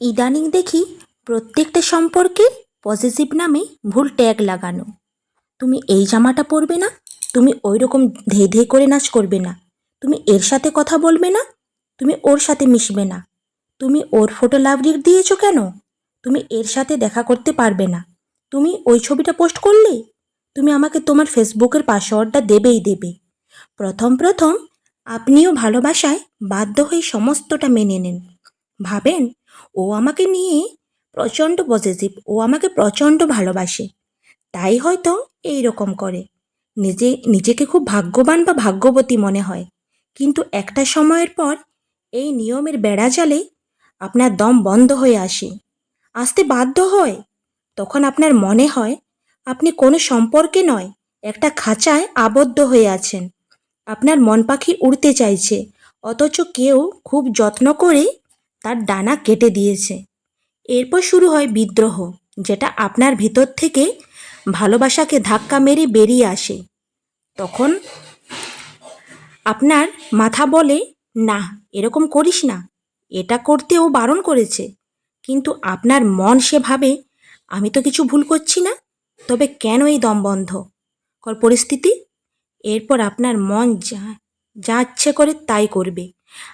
ইদানিং দেখি প্রত্যেকটা সম্পর্কে পজিটিভ নামে ভুল ট্যাগ লাগানো। তুমি এই জামাটা পরবে না, তুমি ওই রকম ধে ধে করে নাচ করবে না। তুমি এর সাথে কথা বলবে না, তুমি ওর সাথে মিশবে না। তুমি ওর ফটো লাভ রিক দিয়েছ কেন? তুমি এর সাথে দেখা করতে পারবে না। তুমি ওই ছবিটা পোস্ট করলে? তুমি আমাকে তোমার ফেসবুকের পাসওয়ার্ডটা দেবেই দেবে। প্রথম প্রথম আপনিও ভালোবাসায় বাধ্য হয়ে সমস্তটা মেনে নেন। ভাবেন ও আমাকে নিয়ে প্রচণ্ড পজিটিভ, ও আমাকে প্রচণ্ড ভালোবাসে। তাই হয়তো এই রকম করে। নিজে, নিজেকে খুব ভাগ্যবান বা ভাগ্যবতী মনে হয়। কিন্তু একটা সময়ের পর এই নিয়মের বেড়া বেড়াজালে আপনার দম বন্ধ হয়ে আসে। আসতে বাধ্য হয়। তখন আপনার মনে হয় আপনি কোনো সম্পর্কে নয়, একটা খাঁচায় আবদ্ধ হয়ে আছেন। আপনার মন পাখি উড়তে চাইছে, অথচ কেউ খুব যত্ন করে তার ডানা কেটে দিয়েছে। এরপর শুরু হয় বিদ্রোহ, যেটা আপনার ভিতর থেকে ভালোবাসাকে ধাক্কা মেরে বেরিয়ে আসে। তখন আপনার মাথা বলে, না, এরকম করিস না। এটা করতেও বারণ করেছে। কিন্তু আপনার মন সে ভাবে আমি তো কিছু ভুল করছি না। তবে কেন এই দমবন্ধ কর পরিস্থিতি। এরপর আপনার মন যা যা ইচ্ছে করে তাই করবে।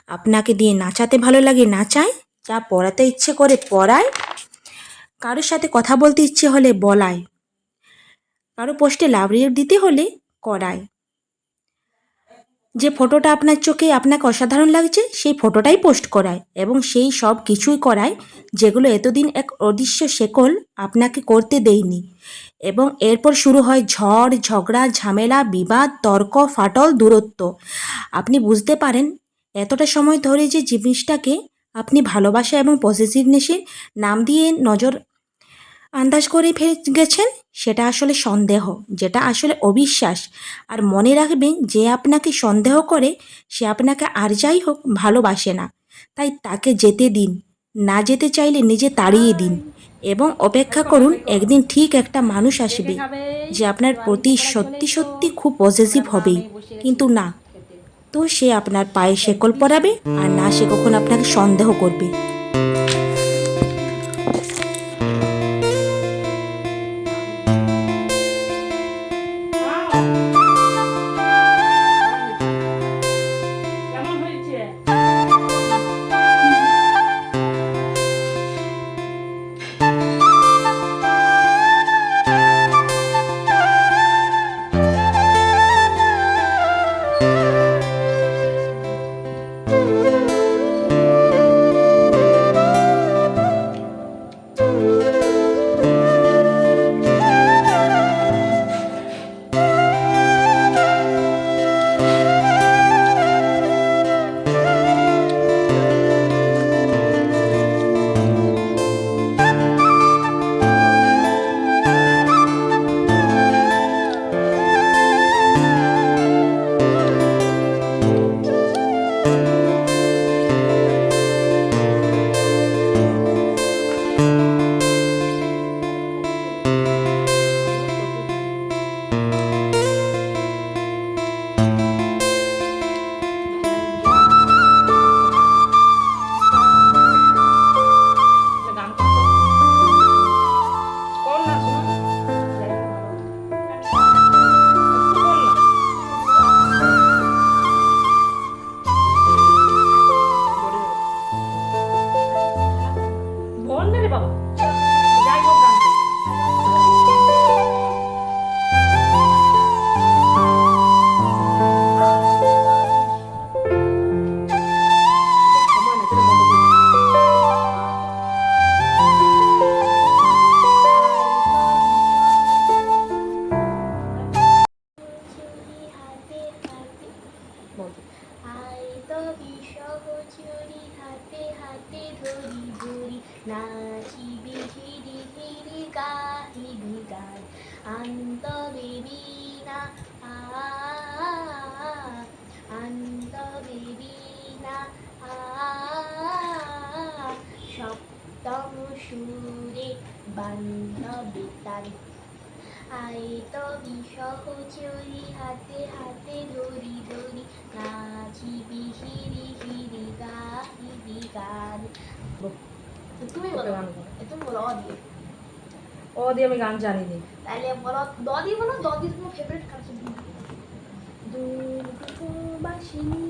আপনাকে দিয়ে নাচাতে ভালো লাগে নাচায় যা পড়াতে ইচ্ছে করে পড়ায় কারোর সাথে কথা বলতে ইচ্ছে হলে বলায় কারও পোস্টে লাভ রিয়েক্ট দিতে হলে করায় যে ফটোটা আপনার চোখে আপনাকে অসাধারণ লাগছে, সেই ফটোটাই পোস্ট করায় এবং সেই সব কিছুই করায় যেগুলো এতদিন এক অদৃশ্য শেকল আপনাকে করতে দেয়নি। এবং এরপর শুরু হয় ঝড়, ঝগড়া, ঝামেলা, বিবাদ, তর্ক, ফাটল, দূরত্ব। আপনি বুঝতে পারেন এতটা সময় ধরে যে জিনিসটাকে আপনি ভালোবাসা এবং পজিটিভনেসের নাম দিয়ে নজর আন্দাজ করে ফেলে গেছেন সেটা আসলে সন্দেহ, যেটা আসলে অবিশ্বাস। আর মনে রাখবেন, যে আপনাকে সন্দেহ করে, সে আপনাকে আর যাই হোক ভালোবাসে না। তাই তাকে যেতে দিন, না যেতে চাইলে নিজে তাড়িয়ে দিন এবং অপেক্ষা করুন, একদিন ঠিক একটা মানুষ আসবে, যে আপনার প্রতি সত্যি সত্যি খুব পজিটিভ হবেই। কিন্তু না তো সে আপনার পায়ে শেকল পরাবে আর না সে কখন আপনাকে সন্দেহ করবে। সুরে বান্ধবী তার। আই তবি সহচরি হাতে হাতে ধরি ধরি নাচিবি হিরি হিরি গাহিবি গান। তুমি বলো গান। তুমি বলো অ দিয়ে ও দিয়ে আমি গান জানি নি। তাহলে বলো দ দিয়ে বলো দ দিয়ে তোমার ফেভারিট কাজ বাসিনী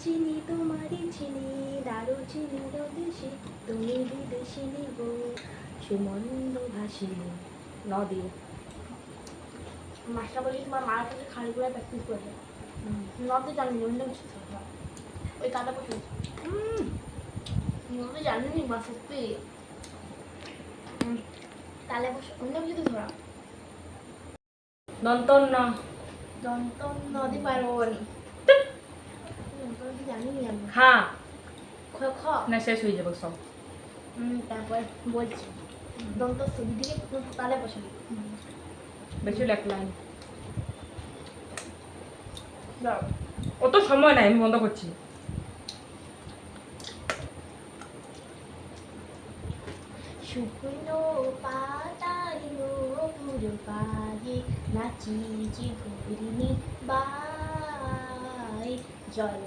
চিনি তোমারই চিনি দারু চিনি দেশে। তুমি বিদেশিনী গো সুমন্দ ভাসিনী নদী। মাস্টার বলি তোমার মার কাছে খালি করে প্র্যাকটিস করে নতে জানি অন্য কিছু ওই কাটা পড়ে নতে জানি নি মা সত্যি। তাহলে বসে অন্য কিছু ধরা। দন্তন ন দন্ত নদী পারব না নদী জানি আমি খা। খ খ। না শেষ হয়ে যাবে সব তারপর বলছি। দন্ত সবি দিকে তালে বসে বেশি এক অত সময় নাই আমি বন্ধ করছি। শুকনো পাতার নপুর পায়ে নাচিছে ঘুরিনি বাই। জল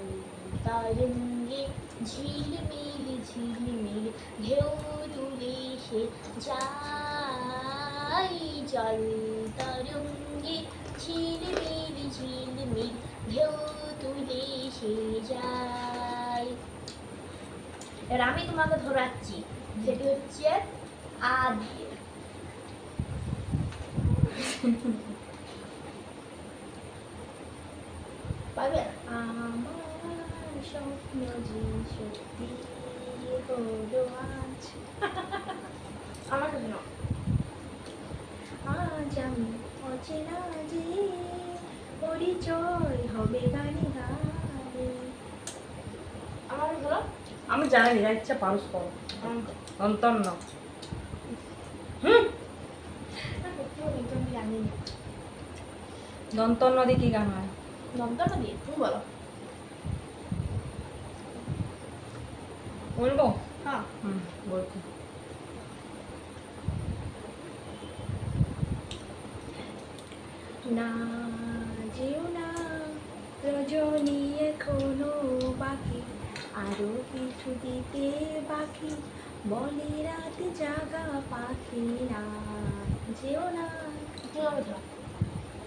তরঙ্গে ঝিলমিল ঝিলমিল ঢেউ তুলে সে যাই জল তরঙ্গে ঢেউ তুলে সে যায় এবার আমি তোমাকে ধরাচ্ছি। সেটি হচ্ছে আ দিয়ে পারবে আমার স্বপ্ন যে সত্যি হলো আজ আমার কাছে না আজ আমি অচেনা যে পরিচয় হবে গানে গানে আমার কাছে আমি জানি যা ইচ্ছা পারুস করো উম, দন্তন ন হুম। দন্তন নদী কি গান হয়? দমদমটা দিয়ে তুমি বলো। বলব হ্যাঁ হুম বলছি না যেও না রজনী এখনও বাকি আরও কিছু দিতে বাকি বলে রাত জাগা পাখি না যেও না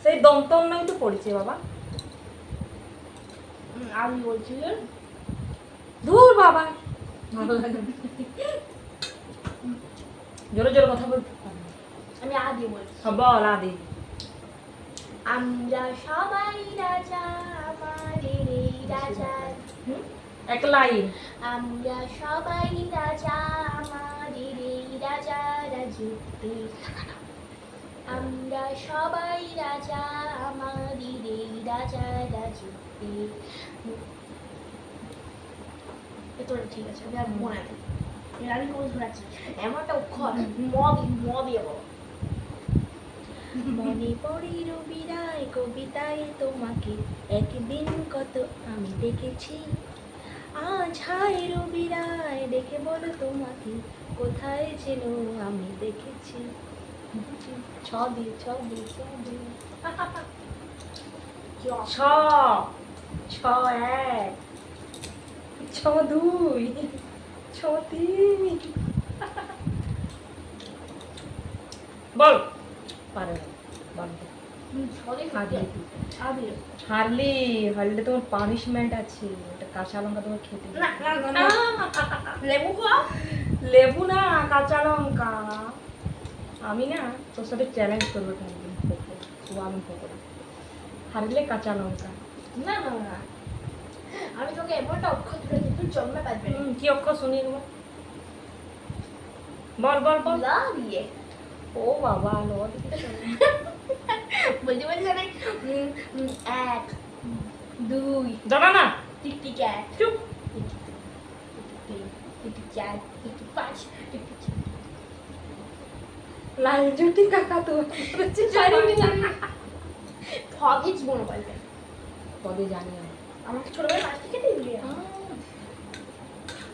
সেই দন্তন নয় তো পড়েছে বাবা আমি বলছি ধুর বাবা ভালো লাগে জোরে জোরে কথা না। আমি আ দিয়ে বলছি। হ্যাঁ, বল আদি। আমরা সবাই রাজা আমাদের এই রাজার এক লাইন। আমরা সবাই রাজা আমাদের এই রাজা রাজত্বে আমরা সবাই রাজা আমাদের এই রাজা রাজত্বে এতটা ঠিক আছে? আমি আর মনে নেই। আমি কোন ধরাচ্ছি এমনটা অক্ষর ম দিয়ে- ম দিয়ে বলো। মনে পড়ে রবি রায় কবিতায় তোমাকে। একদিন কত আমি দেখেছি। আজ হায় রবি রায় দেখে বলো তোমাকে। কোথায় যেন আমি দেখেছি। ছ দিয়ে ছ দিয়ে ছ দিয়ে। ছ ছ এক। ছ দুই ছ তিন বল পারে হারলি হারলে তোমার পানিশমেন্ট আছে। ওটা কাঁচা লঙ্কা তোমার খেতে লেবু লেবু না কাঁচা লঙ্কা। আমি না তোর সাথে চ্যালেঞ্জ করব একদিন। সোয়াবিন পকোড়া হারলে কাঁচা লঙ্কা। না না না। আমি তোকে এমনটা অক্ষর ধরে তুই জন্মে পারবে না। কি অক্ষর দেবো? বল বল বল। লা দিয়ে ও বাবা বলতে বলতে জানাই এক দুই না? চুপ। পাঁচ লাল জুটি কাকা তো। না। পদে জানি আমি। আমাকে ছোটবেলায় মাছ থেকে দিবি?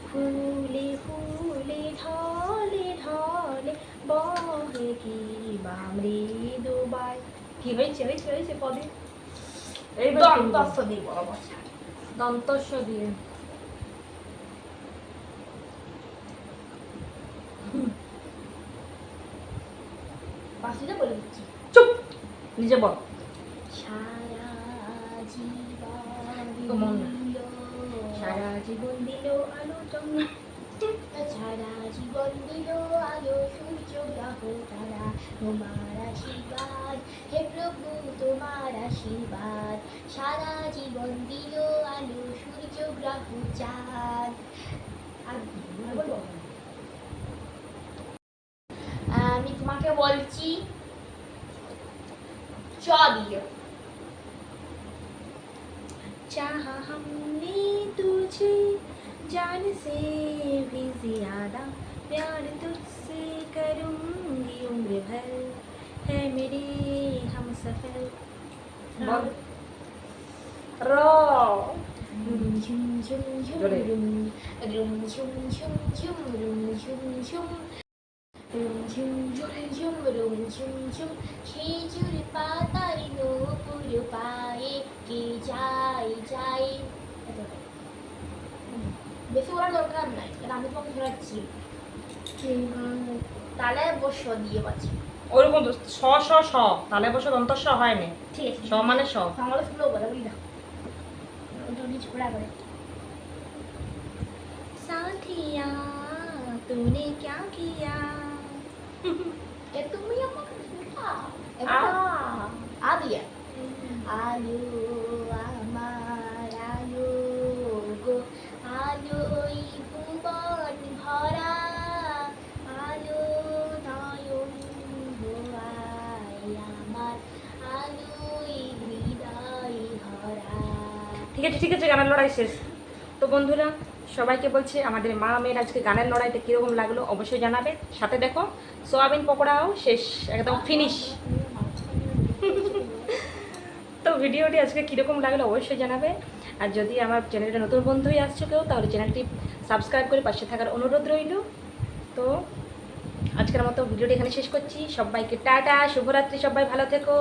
ফুলে ফুলে ঢলে ঢলে বহে কি বামরে দুবাই কি হয়েছে হয়েছে হয়েছে পদে? দিই বড় বসা। দন্তস্ব দিয়ে। বাসিটা বলে দিচ্ছি। চুপ! নিজে বল। সারা জীবন দিল আলো চন্দ্র, সারা জীবন দিল আলো সূর্য, গ্রহ, তারা, তোমার আশীর্বাদ। হে প্রভু, তোমার আশীর্বাদ। সারা জীবন দিল আলো সূর্য চাঁদ। আমি তোমাকে বলছি, চ जान से भी ज्यादा प्यार तुझसे करूंगी उम्र भर है मेरे हम सफर বল র rum chum chum chum জোরে। rum rum chum chum chum rum chum chum rum chum chum chum rum chum chum খেজুর পাতার নূপুর পায়ে কে যাই যাই বেশি দরকার নাই কারণ আমি তোমাকে ঘোরাচ্ছি। তালে বস দিয়ে পাচ্ছি ওরকম তো স স স তালে বসে দন্ত স হয় না ঠিক আছে। স মানে স। বাংলা স্কুলেও বলে বুঝি না ঝোড়া করে। সাথিয়া তুনে ক্যা কিয়া? এ তুমি আমাকে আ আ দিয়া। আলু আছে ঠিক আছে, গানের লড়াই শেষ। তো বন্ধুরা, সবাইকে বলছে, আমাদের মা মেয়ের আজকে গানের লড়াইটা কীরকম লাগল অবশ্যই জানাবে। সাথে দেখো, সোয়াবিন পকোড়াও শেষ, একদম ফিনিশ তো ভিডিওটি আজকে কীরকম লাগল অবশ্যই জানাবে। আর যদি আমার চ্যানেলটা নতুন বন্ধুই আসছো কেউ, তাহলে চ্যানেলটি সাবস্ক্রাইব করে পাশে থাকার অনুরোধ রইল। তো আজকের মতো ভিডিওটি এখানে শেষ করছি। সবাইকে টাটা, শুভরাত্রি, সবাই ভালো থেকো।